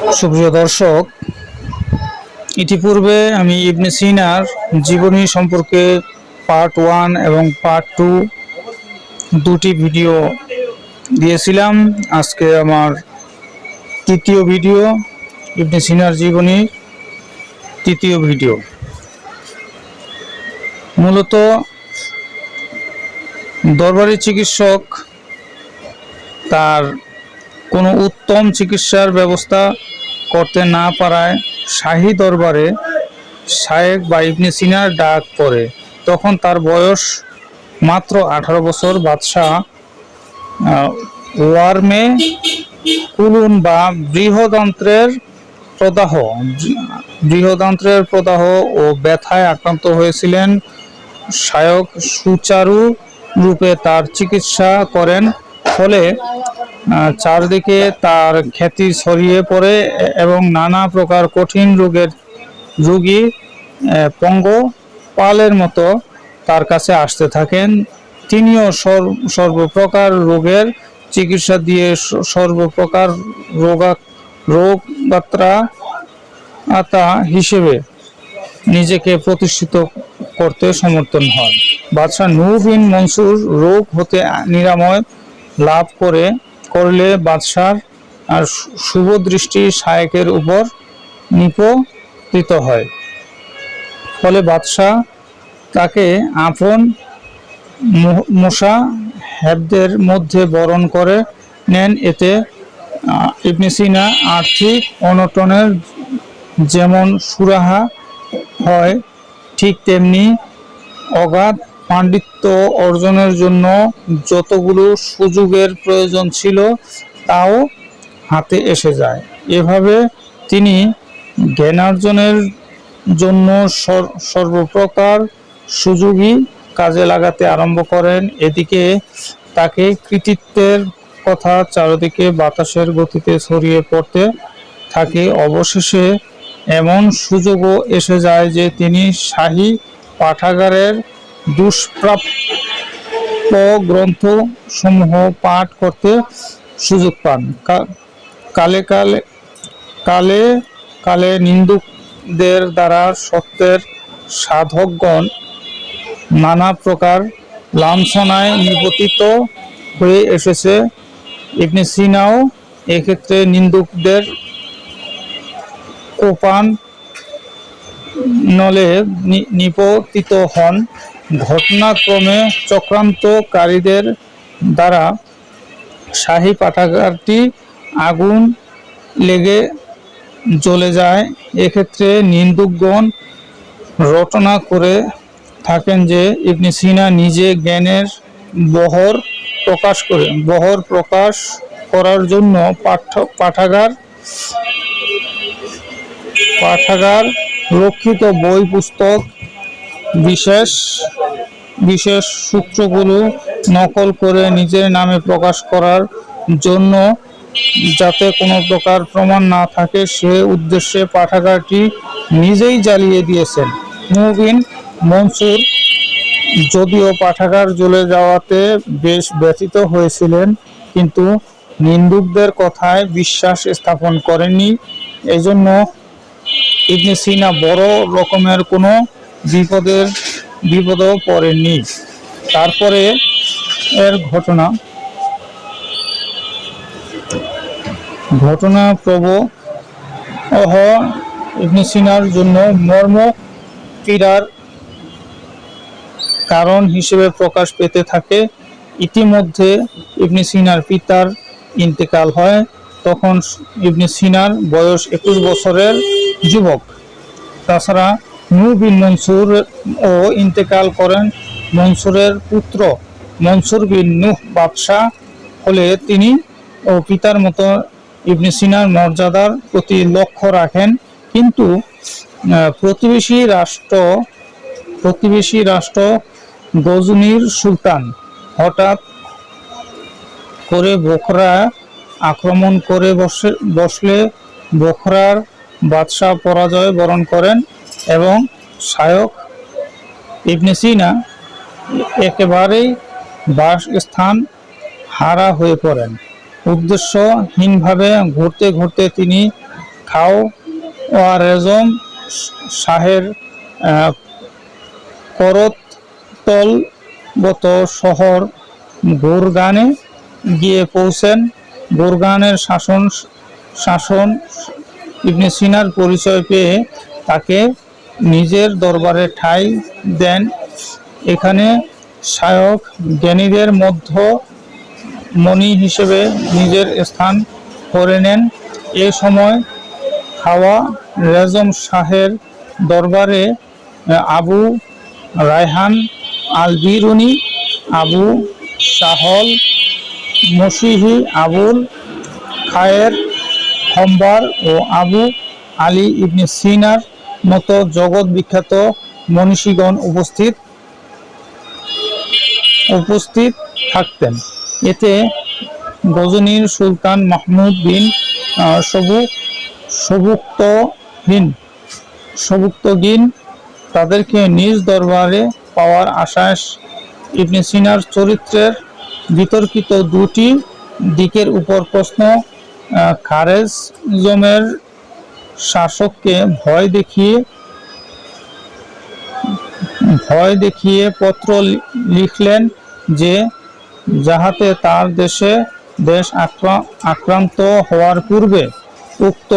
সুপ্রিয় দর্শক, ইতিপূর্বে আমি ইবনে সিনার জীবনী সম্পর্কে পার্ট ওয়ান এবং পার্ট টু দুটি ভিডিও দিয়েছিলাম। আজকে আমার তৃতীয় ভিডিও ইবনে সিনার জীবনী তৃতীয় ভিডিও মূলত দরবারি চিকিৎসক তার কোনো উত্তম চিকিৎসার ব্যবস্থা করতে না পারায় শাহী দরবারে শায়েক বা ইবনে সিনার ডাক পড়ে। তখন তার বয়স মাত্র আঠারো বছর। বাদশাহ ওয়ার্মে কুলুন বা বৃহদন্ত্রের প্রদাহ বৃহদন্ত্রের প্রদাহ ও ব্যথায় আক্রান্ত হয়েছিলেন শায়ক সুচারু রূপে তার চিকিৎসা করেন। ফলে চারদিকে তার খ্যাতি ছড়িয়ে পড়ে এবং নানা প্রকার কঠিন রোগের রোগী পঙ্গপালের মতো তার কাছে আসতে থাকেন। তিনিও সর- সর্বপ্রকার রোগের চিকিৎসা দিয়ে সর্বপ্রকার রোগা রোগবাত্রা আতা হিসেবে নিজেকে প্রতিষ্ঠিত করতে সমর্থন হন। বাদশাহ বিন মনসুর রোগ হতে নিরাময় লাভ করে করলে বাদশার আর শুভ দৃষ্টি শায়েকের উপর নিপতিত হয়। ফলে বাদশাহ তাকে আপন মো- মশা হেবদের মধ্যে বরণ করে নেন। এতে ইবনে সিনা আর্থিক অনটনের যেমন সুরাহা হয়, ঠিক তেমনি অগাধ পাণ্ডিত্য অর্জনের জন্য যতগুলো সুযোগের প্রয়োজন ছিল, তাও হাতে এসে যায়। এভাবে তিনি জ্ঞানার্জনের জন্য সর- সর্বপ্রকার সুযোগই কাজে লাগাতে আরম্ভ করেন। এদিকে তাকে কৃতিত্বের কথা চারদিকে বাতাসের গতিতে ছড়িয়ে পড়তে থাকে। অবশেষে এমন সুযোগও এসে যায় যে তিনি শাহী পাঠাগারের দুষ্প্রাপ্য গ্রন্থ সমূহ পাঠ করতে সুযোগ পান। কালে কালে কালে কালে নিন্দুকদের দ্বারা সত্যের সাধকগণ নানা প্রকার লাঞ্ছনায় নিপতিত হয়ে এসেছে। ইবনে সিনাও এক্ষেত্রে নিন্দুকদের কোপান নলে নিপতিত হন। ঘটনাক্রমে চক্রান্তকারীদের দ্বারা শাহী পাঠাগারটি আগুন লেগে জ্বলে যায়। এক্ষেত্রে নিন্দুকগণ রটনা করে থাকেন যে ইবনে সিনা নিজে জ্ঞানের বহর প্রকাশ করে, বহর প্রকাশ করার জন্য পাঠ্য পাঠাগার পাঠাগার রক্ষিত বই পুস্তক বিশেষ বিশেষ সূত্রগুলো নকল করে নিজের নামে প্রকাশ করার জন্য যাতে কোনো প্রকার প্রমাণ না থাকে, সে উদ্দেশ্যে পাঠাগারটি নিজেই জ্বালিয়ে দিয়েছেন। মুবিন মনসুর, যদিও পাঠাগার জ্বলে যাওয়াতে বেশ ব্যথিত হয়েছিলেন, কিন্তু নিন্দুকদের কথায় বিশ্বাস স্থাপন করেননি। এজন্য ইবনে সিনা বড় রকমের কোনো বিপদের বিপদেও পড়েননি তারপরে এর ঘটনা। ঘটনা প্রবহ ইবনে সিনার জন্য মর্ম পীড়ার কারণ হিসেবে প্রকাশ পেতে থাকে। ইতিমধ্যে ইবনে সিনার পিতার ইন্তেকাল হয়, তখন ইবনে সিনার বয়স একুশ বছরের যুবক। তাছাড়া নূ বিন মনসুর ও ইন্তেকাল করেন মনসুরের পুত্র মনসুর বিন নুহ বাদশাহ হলে তিনি ও পিতার মতো ইবনে সিনার মর্যাদার প্রতি লক্ষ্য রাখেন। কিন্তু প্রতিবেশী রাষ্ট্র প্রতিবেশী রাষ্ট্র গজনির সুলতান হঠাৎ করে বোখরা আক্রমণ করে বসে, বসলে বোখরার বাদশাহ পরাজয় বরণ করেন। এবং শায়ক ইবনে সিনা একেবারেই বাসস্থান হারা হয়ে পড়েন। উদ্দেশ্যহীনভাবে ঘুরতে ঘুরতে তিনি খাও ওয়ারেজম শাহের করতলগত শহর গুরগানে গিয়ে পৌঁছেন। গুরগানের শাসন শাসন ইবনে সিনার পরিচয় পেয়ে তাকে নিজের দরবারে ঠাঁই দেন। এখানে শায়ক জ্ঞানীদের মধ্য মণি হিসেবে নিজের স্থান করে নেন। এ সময় খাওয়া রেজম শাহের দরবারে আবু রায়হান আল বিরুনি আবু শাহল, মসিহি আবুল খায়ের হম্বার ও আবু আলী ইবনে সিনার মতো জগৎ বিখ্যাত মনীষীগণ উপস্থিত উপস্থিত থাকতেন। এতে গজনীর সুলতান মাহমুদ বিন সবু সবুক্তহীন সবুক্তগিন তাদেরকে নিজ দরবারে পাওয়ার আশায় ইবনে সিনার চরিত্রের বিতর্কিত দুটি দিকের উপর প্রশ্ন আহ, খারেজ জমের শাসককে ভয় দেখিয়ে ভয় দেখিয়ে পত্র লিখলেন যে, যাহাতে তার দেশে দেশ আক্রা- আক্রান্ত হওয়ার পূর্বে উক্ত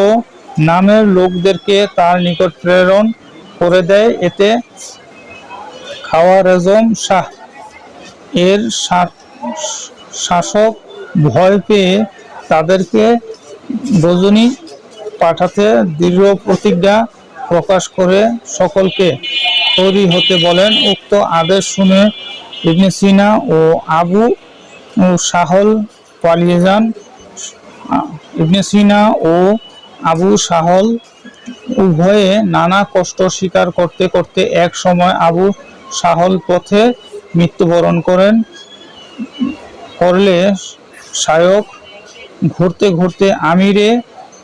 নামের লোকদেরকে তার নিকট প্রেরণ করে দেয়, এতে খাওয়া রেজম শাহ, এর শাসক ভয় পেয়ে তাদেরকে রজনী পাঠাতে দৃঢ় প্রতিজ্ঞা প্রকাশ করে সকলকে তৈরি হতে বলেন। উক্ত আদেশ শুনে ইবনে সিনা ও আবু সাহল পালিয়ে যান। ইবনে সিনা ও আবু সাহল উভয়ে নানা কষ্ট স্বীকার করতে করতে এক সময় আবু সাহল পথে মৃত্যুবরণ করেন। করলে শায়ক ঘুরতে ঘুরতে আমিরে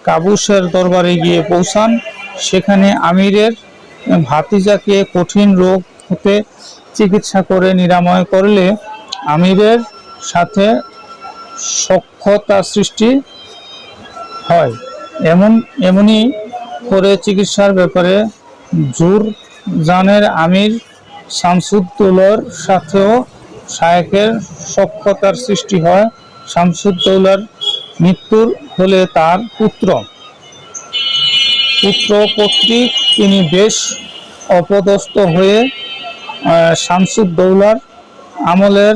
কাবুসের দরবারে গিয়ে পৌঁছান। সেখানে আমিরের ভাতিজাকে কঠিন রোগ হতে চিকিৎসা করে নিরাময় করলে আমিরের সাথে সক্ষতা সৃষ্টি হয়। এমন এমনই করে চিকিৎসার ব্যাপারে জুর জানের আমির শামসুদ্দৌলার সাথেও শায়েকের সক্ষতার সৃষ্টি হয়। শামসুদ্দৌলার মৃত্যুর হলে তার পুত্র। পুত্র কর্তৃক তিনি বেশ অপদস্থ হয়ে শামসুদ্দৌলার আমলের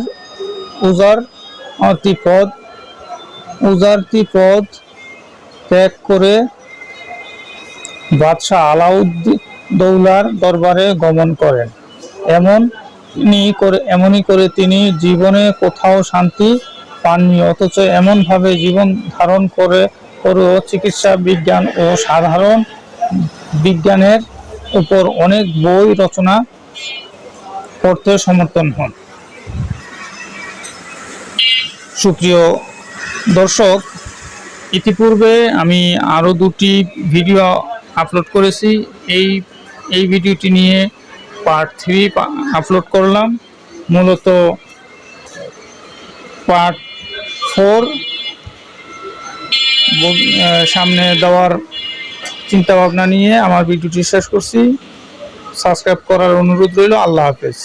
উজার পদ উজারতি পদ ত্যাগ করে বাদশাহ আলাউদ্দিন দৌলার দরবারে গমন করেন। এমন করে, এমনই করে তিনি জীবনে কোথাও শান্তি পাননি, অথচ এমনভাবে জীবন ধারণ করে, করেও চিকিৎসা বিজ্ঞান ও সাধারণ বিজ্ঞানের উপর অনেক বই রচনা করতে সমর্থন হন। সুপ্রিয় দর্শক, ইতিপূর্বে আমি আরও দুটি ভিডিও আপলোড করেছি। এই এই ভিডিওটি নিয়ে পার্ট থ্রি আপলোড করলাম। মূলত পার্ট ফোর সামনে দেওয়ার চিন্তা ভাবনা নিয়ে আমার ভিডিওটি শেষ করছি। সাবস্ক্রাইব করার অনুরোধ রইল। আল্লাহ হাফেজ।